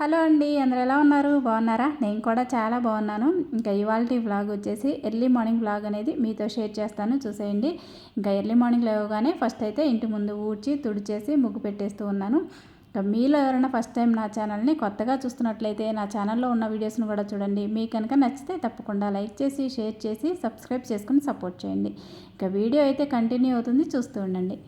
Hello అండి అందరు ఎలా ఉన్నారు? బాగున్నారా? నేను కూడా చాలా బాగున్నాను. ఇంకా ఇవాళ వ్లాగ్ వచ్చేసి ఎర్లీ మార్నింగ్ వ్లాగ్ అనేది మీతో షేర్ చేస్తాను చూసేయండి. ఇంకా ఎర్లీ మార్నింగ్ లేవగానే ఫస్ట్ అయితే ఇంటి ముందు ఊడ్చి తుడిచేసి ముగ్గు పెట్టేస్తూ ఉన్నాను. ఇంకా మీలో ఎవరైనా ఫస్ట్ టైం నా ఛానల్ని కొత్తగా చూస్తున్నట్లయితే నా ఛానల్లో ఉన్న వీడియోస్ని కూడా చూడండి. మీకు కనుక నచ్చితే తప్పకుండా లైక్ చేసి షేర్ చేసి సబ్స్క్రైబ్ చేసుకుని సపోర్ట్ చేయండి. ఇంకా వీడియో అయితే కంటిన్యూ అవుతుంది చూస్తూ ఉండండి.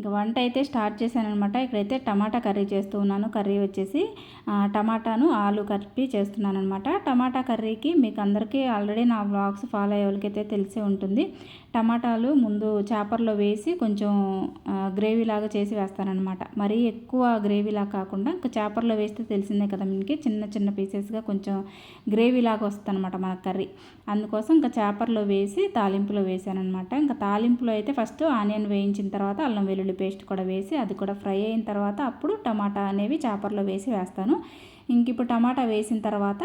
ఇంకా వంట అయితే స్టార్ట్ చేశాను అనమాట ఇక్కడైతే టమాటా కర్రీ చేస్తూ ఉన్నాను. కర్రీ వచ్చేసి టమాటాను ఆలు కలిపి చేస్తున్నాను అనమాట టమాటా కర్రీకి మీకు అందరికీ ఆల్రెడీ నా బ్లాగ్స్ ఫాలో అయ్యే వాళ్ళకైతే తెలిసే ఉంటుంది. టమాటాలు ముందు చేపర్లో వేసి కొంచెం గ్రేవీ లాగా చేసి వేస్తానమాట మరీ ఎక్కువ గ్రేవీలా కాకుండా ఇంకా చేపర్లో వేస్తే తెలిసిందే కదా మీకు చిన్న చిన్న పీసెస్గా కొంచెం గ్రేవీ లాగా వస్తుంది అనమాట మన కర్రీ. అందుకోసం ఇంకా చేపర్లో వేసి తాలింపులో వేసాను అనమాట ఇంకా తాలింపులో అయితే ఫస్ట్ ఆనియన్ వేయించిన తర్వాత అల్లం వెల్లుల్లి పేస్ట్ కూడా వేసి అది కూడా ఫ్రై అయిన తర్వాత అప్పుడు టమాటా అనేవి చేపర్లో వేసి వేస్తాను. ఇంక ఇప్పుడు టమాటా వేసిన తర్వాత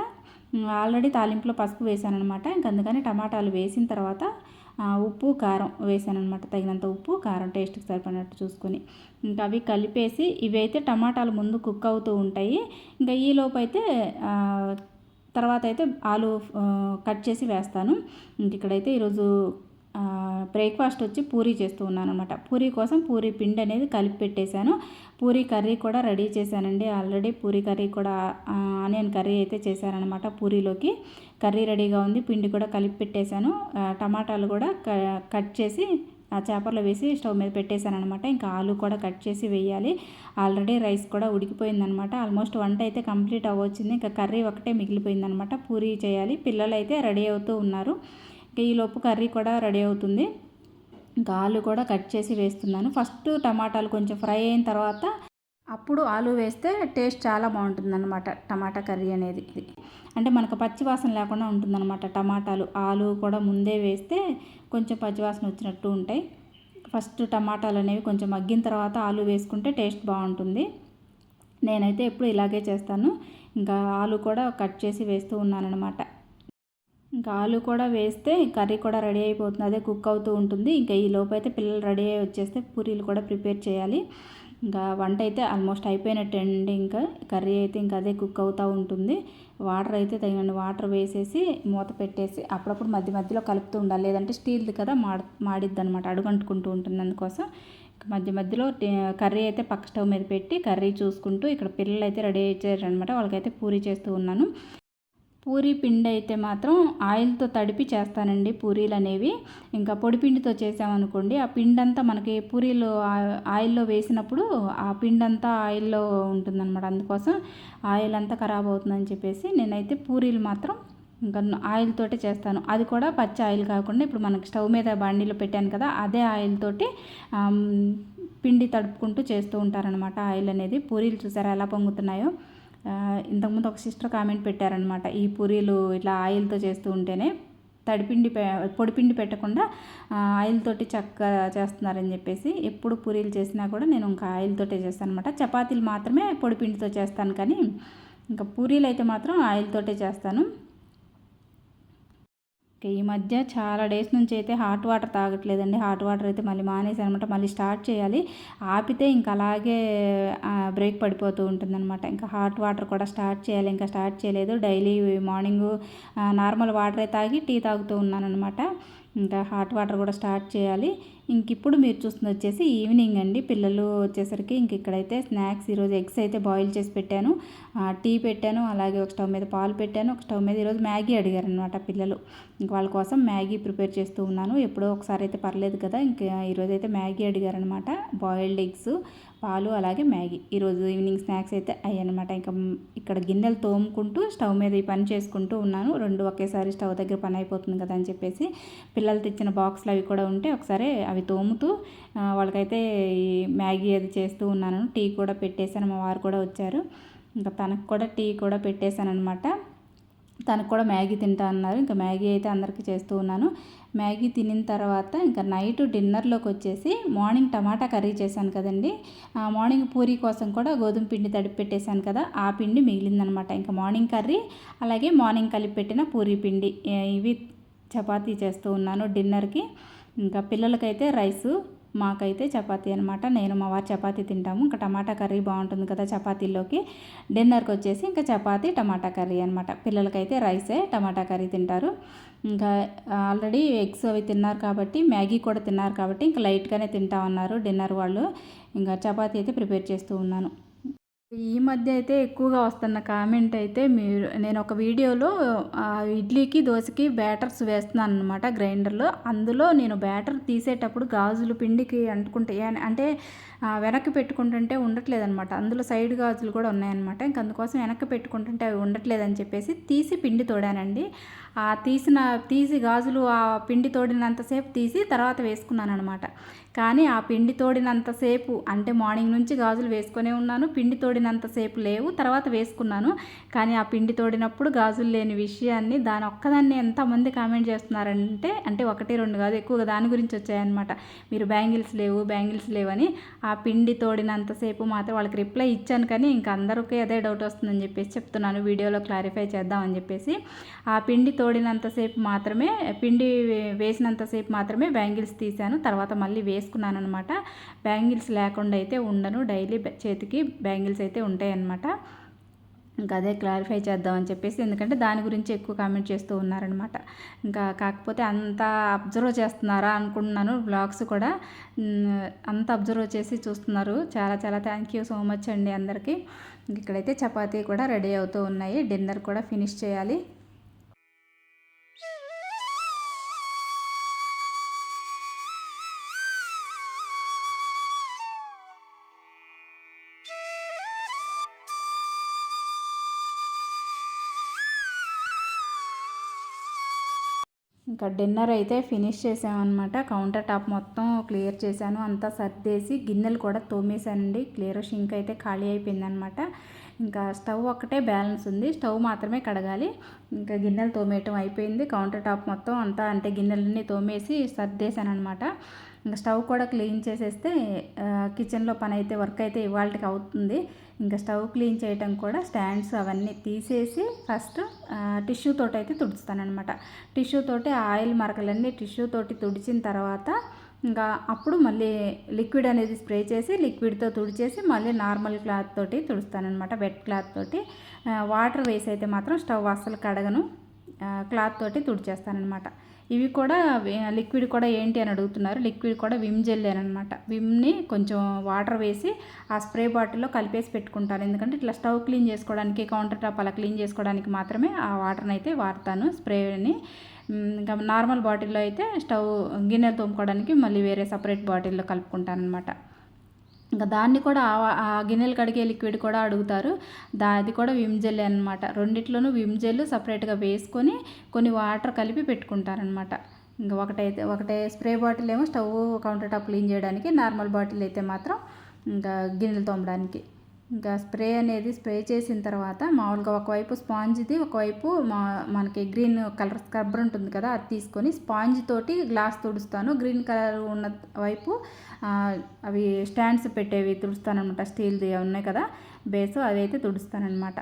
ఆల్రెడీ తాలింపులో పసుపు వేసాను అనమాట ఇంక అందుకని టమాటాలు వేసిన తర్వాత ఉప్పు కారం వేసాను అనమాట తగినంత ఉప్పు కారం టేస్ట్కి సరిపడినట్టు చూసుకొని. ఇంకా అవి కలిపేసి ఇవి అయితే టమాటాలు ముందు కుక్ అవుతూ ఉంటాయి. ఇంకా ఈలోపు అయితే తర్వాత అయితే ఆలు కట్ చేసి వేస్తాను. ఇంక ఇక్కడైతే ఈరోజు బ్రేక్ఫాస్ట్ వచ్చి పూరీ చేస్తూ ఉన్నాను అనమాట పూరీ కోసం పూరీ పిండి అనేది కలిపి పెట్టేశాను. పూరీ కర్రీ కూడా రెడీ చేశానండి. ఆల్రెడీ పూరీ కర్రీ కూడా ఆనియన్ కర్రీ అయితే చేశానమాట పూరీలోకి. కర్రీ రెడీగా ఉంది. పిండి కూడా కలిపి పెట్టేశాను. టమాటాలు కూడా కట్ చేసి ఆ చేపల్లో వేసి స్టవ్ మీద పెట్టేశాను అనమాట ఇంకా ఆలు కూడా కట్ చేసి వేయాలి. ఆల్రెడీ రైస్ కూడా ఉడికిపోయిందనమాట ఆల్మోస్ట్ వంట అయితే కంప్లీట్ అవ్వచ్చింది. ఇంకా కర్రీ ఒకటే మిగిలిపోయిందనమాట పూరీ చేయాలి. పిల్లలు అయితే రెడీ అవుతూ ఉన్నారు. ఈలోపు కర్రీ కూడా రెడీ అవుతుంది. ఇంకా ఆలు కూడా కట్ చేసి వేస్తున్నాను. ఫస్ట్ టమాటాలు కొంచెం ఫ్రై అయిన తర్వాత అప్పుడు ఆలు వేస్తే టేస్ట్ చాలా బాగుంటుందన్నమాట టమాటా కర్రీ అనేది. అంటే మనకు పచ్చివాసన లేకుండా ఉంటుందన్నమాట టమాటాలు. ఆలు కూడా ముందే వేస్తే కొంచెం పచ్చివాసన వచ్చినట్టు ఉంటాయి. ఫస్ట్ టమాటాలు అనేవి కొంచెం మగ్గిన తర్వాత ఆలు వేసుకుంటే టేస్ట్ బాగుంటుంది. నేనైతే ఎప్పుడు ఇలాగే చేస్తాను. ఇంకా ఆలు కూడా కట్ చేసి వేస్తూ ఉన్నానమాట ఇంకా ఆలు కూడా వేస్తే కర్రీ కూడా రెడీ అయిపోతుంది. అదే కుక్ అవుతూ ఉంటుంది. ఇంకా ఈ లోపైతే పిల్లలు రెడీ అయ్యి వచ్చేస్తే పూరీలు కూడా ప్రిపేర్ చేయాలి. ఇంకా వంట అయితే ఆల్మోస్ట్ అయిపోయినట్టు అండి. ఇంకా కర్రీ అయితే ఇంకా అదే కుక్ అవుతూ ఉంటుంది. వాటర్ అయితే తగిన వాటర్ వేసేసి మూత పెట్టేసి అప్పుడప్పుడు మధ్య మధ్యలో కలుపుతూ ఉండాలి. లేదంటే స్టీల్ది కదా మాడ మాడిద్ది అనమాట అడుగంటుకుంటూ ఉంటుంది అందుకోసం. మధ్య మధ్యలో కర్రీ అయితే పక్క స్టవ్ మీద పెట్టి కర్రీ చూసుకుంటూ ఇక్కడ పిల్లలు అయితే రెడీ అయ్యారనమాట వాళ్ళకైతే పూరి చేస్తూ ఉన్నాను. పూరీ పిండి అయితే మాత్రం ఆయిల్తో తడిపి చేస్తానండి పూరీలు అనేవి ఇంకా పొడి పిండితో చేసామనుకోండి ఆ పిండి అంతా మనకి పూరీలు ఆయిల్లో వేసినప్పుడు ఆ పిండి అంతా ఆయిల్లో ఉంటుందన్నమాట. అందుకోసం ఆయిల్ అంతా ఖరాబ్ అవుతుందని చెప్పేసి నేనైతే పూరీలు మాత్రం ఇంకా ఆయిల్ తోటే చేస్తాను. అది కూడా పచ్చి ఆయిల్ కాకుండా ఇప్పుడు మనకి స్టవ్ మీద బండిలో పెట్టాను కదా అదే ఆయిల్ తోటి పిండి తడుపుకుంటూ చేస్తూ ఉంటారనమాట ఆయిల్ అనేది పూరీలు చూసారా ఎలా పొంగుతున్నాయో? ఇంతకుముందు ఒక సిస్టర్ కామెంట్ పెట్టారనమాట ఈ పూరీలు ఇట్లా ఆయిల్తో చేస్తూ ఉంటేనే తడిపిండి పొడిపిండి పెట్టకుండా ఆయిల్ తోటి చక్కగా చేస్తున్నారని చెప్పేసి ఎప్పుడు పూరీలు చేసినా కూడా నేను ఇంకా ఆయిల్ తోటే చేస్తాను అనమాట చపాతీలు మాత్రమే పొడిపిండితో చేస్తాను కానీ ఇంకా పూరీలు అయితే మాత్రం ఆయిల్ తోటే చేస్తాను. ఈ మధ్య చాలా డేస్ నుంచి అయితే హాట్ వాటర్ తాగట్లేదండి. హాట్ వాటర్ అయితే మళ్ళీ మానేసి అనమాట మళ్ళీ స్టార్ట్ చేయాలి. ఆపితే ఇంకా అలాగే బ్రేక్ పడిపోతూ ఉంటుందన్నమాట. ఇంకా హాట్ వాటర్ కూడా స్టార్ట్ చేయాలి. ఇంకా స్టార్ట్ చేయలేదు. డైలీ మార్నింగ్ నార్మల్ వాటరే తాగి టీ తాగుతూ ఉన్నాను అనమాట ఇంకా హాట్ వాటర్ కూడా స్టార్ట్ చేయాలి. ఇంక ఇప్పుడు మీరు చూస్తుంది వచ్చేసి ఈవినింగ్ అండి. పిల్లలు వచ్చేసరికి ఇంక ఇక్కడైతే స్నాక్స్ ఈరోజు ఎగ్స్ అయితే బాయిల్ చేసి పెట్టాను. టీ పెట్టాను. అలాగే ఒక స్టవ్ మీద పాలు పెట్టాను. ఒక స్టవ్ మీద ఈరోజు మ్యాగీ అడిగారు అనమాట పిల్లలు. ఇంక వాళ్ళ కోసం మ్యాగీ ప్రిపేర్ చేస్తూ ఉన్నాను. ఎప్పుడో ఒకసారి అయితే పర్లేదు కదా. ఇంకా ఈరోజు అయితే మ్యాగీ అడిగారనమాట బాయిల్డ్ ఎగ్స్. పాలు అలాగే మ్యాగీ. ఈరోజు ఈవినింగ్ స్నాక్స్ అయితే అయ్యానమాట ఇంకా ఇక్కడ గిన్నెలు తోముకుంటూ స్టవ్ మీద ఈ పని చేసుకుంటూ ఉన్నాను. రెండు ఒకేసారి స్టవ్ దగ్గర పని అయిపోతుంది కదా అని చెప్పేసి పిల్లలు తెచ్చిన బాక్స్లు అవి కూడా ఉంటే ఒకసారి అవి తోముతూ వాళ్ళకైతే ఈ మ్యాగీ అది చేస్తూ ఉన్నాను. టీ కూడా పెట్టేశాను. మా వారు కూడా వచ్చారు. ఇంకా తనకు కూడా టీ కూడా పెట్టేశాను అనమాట తనకు కూడా మ్యాగీ తింటా అన్నారు. ఇంకా మ్యాగీ అయితే అందరికీ చేస్తూ ఉన్నాను. మ్యాగీ తినిన తర్వాత ఇంకా నైట్ డిన్నర్లోకి వచ్చేసి మార్నింగ్ టమాటా కర్రీ చేశాను కదండి. మార్నింగ్ పూరీ కోసం కూడా గోధుమ పిండి తడిపి పెట్టేశాను కదా ఆ పిండి మిగిలిందనమాట. ఇంకా మార్నింగ్ కర్రీ అలాగే మార్నింగ్ కలిపి పెట్టిన పూరీ పిండి. ఇవి చపాతీ చేస్తూ ఉన్నాను డిన్నర్కి. ఇంకా పిల్లలకైతే రైసు మాకైతే చపాతీ అనమాట నేను మా వారు చపాతీ తింటాము. ఇంకా టమాటా కర్రీ బాగుంటుంది కదా చపాతీలోకి డిన్నర్కి వచ్చేసి ఇంకా చపాతీ టమాటా కర్రీ అనమాట పిల్లలకైతే రైసే టమాటా కర్రీ తింటారు. ఇంకా ఆల్రెడీ ఎగ్స్ అవి తిన్నారు కాబట్టి మ్యాగీ కూడా తిన్నారు కాబట్టి ఇంకా లైట్గానే తింటా ఉన్నారు డిన్నర్ వాళ్ళు. ఇంకా చపాతీ అయితే ప్రిపేర్ చేస్తూ ఉన్నాను. ఈ మధ్య అయితే ఎక్కువగా వస్తున్న కామెంట్ అయితే మీరు నేను ఒక వీడియోలో ఇడ్లీకి దోశకి బ్యాటర్స్ వేస్తున్నాను అనమాట గ్రైండర్లో. అందులో నేను బ్యాటర్ తీసేటప్పుడు గాజులు పిండికి అంటుకుంటే అంటే వెనక్కి పెట్టుకుంటుంటే ఉండట్లేదనమాట అందులో సైడ్ గాజులు కూడా ఉన్నాయన్నమాట. ఇంక అందుకోసం వెనక్కి పెట్టుకుంటుంటే అవి ఉండట్లేదని చెప్పేసి తీసి పిండి తోడానండి. ఆ తీసిన తీసి గాజులు ఆ పిండి తోడినంతసేపు తీసి తర్వాత వేసుకున్నాను అనమాట కానీ ఆ పిండి తోడినంతసేపు అంటే మార్నింగ్ నుంచి గాజులు వేసుకునే ఉన్నాను పిండి తోడినంతసేపు లేవు తర్వాత వేసుకున్నాను. కానీ ఆ పిండి తోడినప్పుడు గాజులు లేని విషయాన్ని దాని ఒక్కదాన్ని ఎంతమంది కామెంట్ చేస్తున్నారంటే అంటే ఒకటి రెండు కాదు ఎక్కువగా దాని గురించి వచ్చాయన్నమాట. మీరు బ్యాంగిల్స్ లేవు బ్యాంగిల్స్ లేవని ఆ పిండి తోడినంతసేపు మాత్రం వాళ్ళకి రిప్లై ఇచ్చాను కానీ ఇంకా అందరికీ అదే డౌట్ వస్తుందని చెప్పేసి చెప్తున్నాను. వీడియోలో క్లారిఫై చేద్దామని చెప్పేసి ఆ పిండి తోడినంతసేపు మాత్రమే పిండి వేసినంతసేపు మాత్రమే బ్యాంగిల్స్ తీశాను. తర్వాత మళ్ళీ వేసుకున్నాను అనమాట బ్యాంగిల్స్ లేకుండా అయితే ఉండను. డైలీ చేతికి బ్యాంగిల్స్ అయితే ఉంటాయన్నమాట. ఇంకా అదే క్లారిఫై చేద్దామని చెప్పేసి ఎందుకంటే దాని గురించి ఎక్కువ కామెంట్ చేస్తూ ఉన్నారనమాట ఇంకా కాకపోతే అంత అబ్జర్వ్ చేస్తున్నారా అనుకుంటున్నాను. బ్లాగ్స్ కూడా అంత అబ్జర్వ్ చేసి చూస్తున్నారు. చాలా చాలా థ్యాంక్ యూ సో మచ్ అండి అందరికీ. ఇక్కడైతే చపాతీ కూడా రెడీ అవుతూ ఉన్నాయి. డిన్నర్ కూడా ఫినిష్ చేయాలి. ఇంకా డిన్నర్ అయితే ఫినిష్ చేసామన్నమాట. కౌంటర్ టాప్ మొత్తం క్లియర్ చేశాను. అంతా సర్దేసి గిన్నెలు కూడా తోమేశానండి. క్లియర్ షింక్ అయితే ఖాళీ అయిపోయిందనమాట ఇంకా స్టవ్ ఒక్కటే బ్యాలెన్స్ ఉంది. స్టవ్ మాత్రమే కడగాలి. ఇంకా గిన్నెలు తోమేయటం అయిపోయింది. కౌంటర్ టాప్ మొత్తం అంతా అంటే గిన్నెలన్నీ తోమేసి సర్దేశాను అనమాట ఇంకా స్టవ్ కూడా క్లీన్ చేసేస్తే కిచెన్లో పని అయితే వర్క్ అయితే ఇవాళకి అవుతుంది. ఇంకా స్టవ్ క్లీన్ చేయటం కూడా స్టాండ్స్ అవన్నీ తీసేసి ఫస్ట్ టిష్యూ తోటి అయితే తుడుస్తానమాట టిష్యూ తోటి ఆయిల్ మరకలన్నీ టిష్యూ తోటి తుడిచిన తర్వాత ఇంకా అప్పుడు మళ్ళీ లిక్విడ్ అనేది స్ప్రే చేసి లిక్విడ్తో తుడిచేసి మళ్ళీ నార్మల్ క్లాత్ తోటి తుడుస్తానమాట వెట్ క్లాత్ తోటి. వాటర్ వేసి అయితే మాత్రం స్టవ్ అస్సలు కడగను. క్లాత్ తోటి తుడిచేస్తానమాట ఇవి కూడా లిక్విడ్ కూడా ఏంటి అని అడుగుతున్నారు. లిక్విడ్ కూడా విమ్ జెల్ అనమాట విమ్ని కొంచెం వాటర్ వేసి ఆ స్ప్రే బాటిల్లో కలిపేసి పెట్టుకుంటాను. ఎందుకంటే ఇట్లా స్టవ్ క్లీన్ చేసుకోవడానికి కౌంటర్ టాప్ అలా క్లీన్ చేసుకోవడానికి మాత్రమే ఆ వాటర్ని అయితే వాడతాను. స్ప్రేని ఇంకా నార్మల్ బాటిల్లో అయితే స్టవ్ గిన్నెలు తోముకోవడానికి మళ్ళీ వేరే సపరేట్ బాటిల్లో కలుపుకుంటాను అనమాట ఇంకా దాన్ని కూడా ఆ గిన్నెలు కడిగే లిక్విడ్ కూడా అడుగుతారు. దా అది కూడా విమ్ జెల్ అనమాట రెండిట్లోనూ విమ్ జెల్ సపరేట్గా వేసుకొని కొన్ని వాటర్ కలిపి పెట్టుకుంటారనమాట ఇంకా ఒకటైతే ఒకటే స్ప్రే బాటిల్ ఏమో స్టవ్ కౌంటర్ టాప్ క్లీన్ చేయడానికి నార్మల్ బాటిల్ అయితే మాత్రం ఇంకా గిన్నెలు తోమడానికి. ఇంకా స్ప్రే అనేది స్ప్రే చేసిన తర్వాత మామూలుగా ఒకవైపు స్పాంజ్ది ఒకవైపు మా మనకి గ్రీన్ కలర్ స్క్రబ్బర్ ఉంటుంది కదా అది తీసుకొని స్పాంజ్ తోటి గ్లాస్ తుడుస్తాను. గ్రీన్ కలర్ ఉన్న వైపు అవి స్టాండ్స్ పెట్టేవి తుడుస్తానమాట స్టీల్ది ఉన్నాయి కదా బేస్ అవి అయితే తుడుస్తానమాట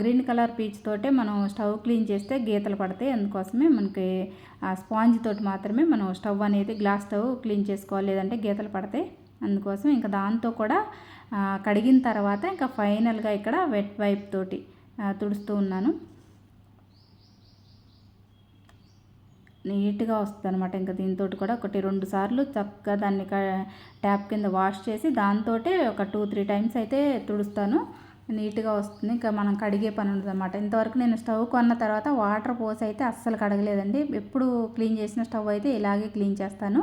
గ్రీన్ కలర్ పీచ్ తోటే మనం స్టవ్ క్లీన్ చేస్తే గీతలు పడతాయి. అందుకోసమే మనకి ఆ స్పాంజ్ తోటి మాత్రమే మనం స్టవ్ అనేది గ్లాస్ స్టవ్ క్లీన్ చేసుకోవాలి. లేదంటే గీతలు పడతాయి. అందుకోసం ఇంకా దాంతో కూడా కడిగిన తర్వాత ఇంకా ఫైనల్గా ఇక్కడ వెట్ వైప్ తోటి తుడుస్తూ ఉన్నాను. నీట్గా వస్తుంది అనమాట ఇంకా దీంతో కూడా ఒకటి రెండు సార్లు చక్కగా దాన్ని ట్యాప్ కింద వాష్ చేసి దాంతో ఒక టూ త్రీ టైమ్స్ అయితే తుడుస్తాను. నీట్గా వస్తుంది. ఇంకా మనం కడిగే పని ఉండదు అనమాట ఇంతవరకు నేను స్టవ్ కొన్న తర్వాత వాటర్ పోసి అయితే అస్సలు కడగలేదండి. ఎప్పుడు క్లీన్ చేసిన స్టవ్ అయితే ఇలాగే క్లీన్ చేస్తాను.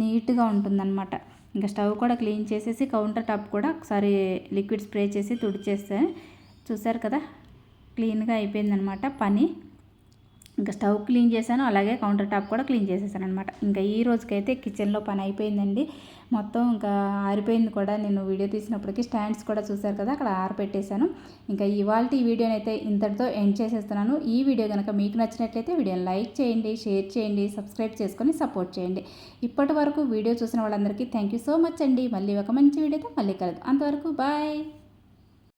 నీట్గా ఉంటుందన్నమాట. ఇంకా స్టవ్ కూడా క్లీన్ చేసేసి కౌంటర్ టాప్ కూడా ఒకసారి లిక్విడ్ స్ప్రే చేసి తుడిచేస్తే చూసారు కదా క్లీన్గా అయిపోయిందనమాట పని. ఇంకా స్టవ్ క్లీన్ చేశాను అలాగే కౌంటర్ టాప్ కూడా క్లీన్ చేసేసాను అనమాట ఇంకా ఈ రోజుకైతే కిచెన్లో పని అయిపోయిందండి. మొత్తం ఇంకా ఆరిపోయింది కూడా. నేను వీడియో తీసినప్పటికీ స్టాండ్స్ కూడా చూశారు కదా అక్కడ ఆరిపెట్టేశాను. ఇంకా ఇవాళ ఈ వీడియోని అయితే ఇంతటితో ఎండ్ చేసేస్తున్నాను. ఈ వీడియో కనుక మీకు నచ్చినట్లయితే వీడియోని లైక్ చేయండి షేర్ చేయండి సబ్స్క్రైబ్ చేసుకొని సపోర్ట్ చేయండి. ఇప్పటి వరకు వీడియో చూసిన వాళ్ళందరికీ థ్యాంక్ యూ సో మచ్ అండి. మళ్ళీ ఒక మంచి వీడియోతో మళ్ళీ కలదు అంతవరకు బాయ్.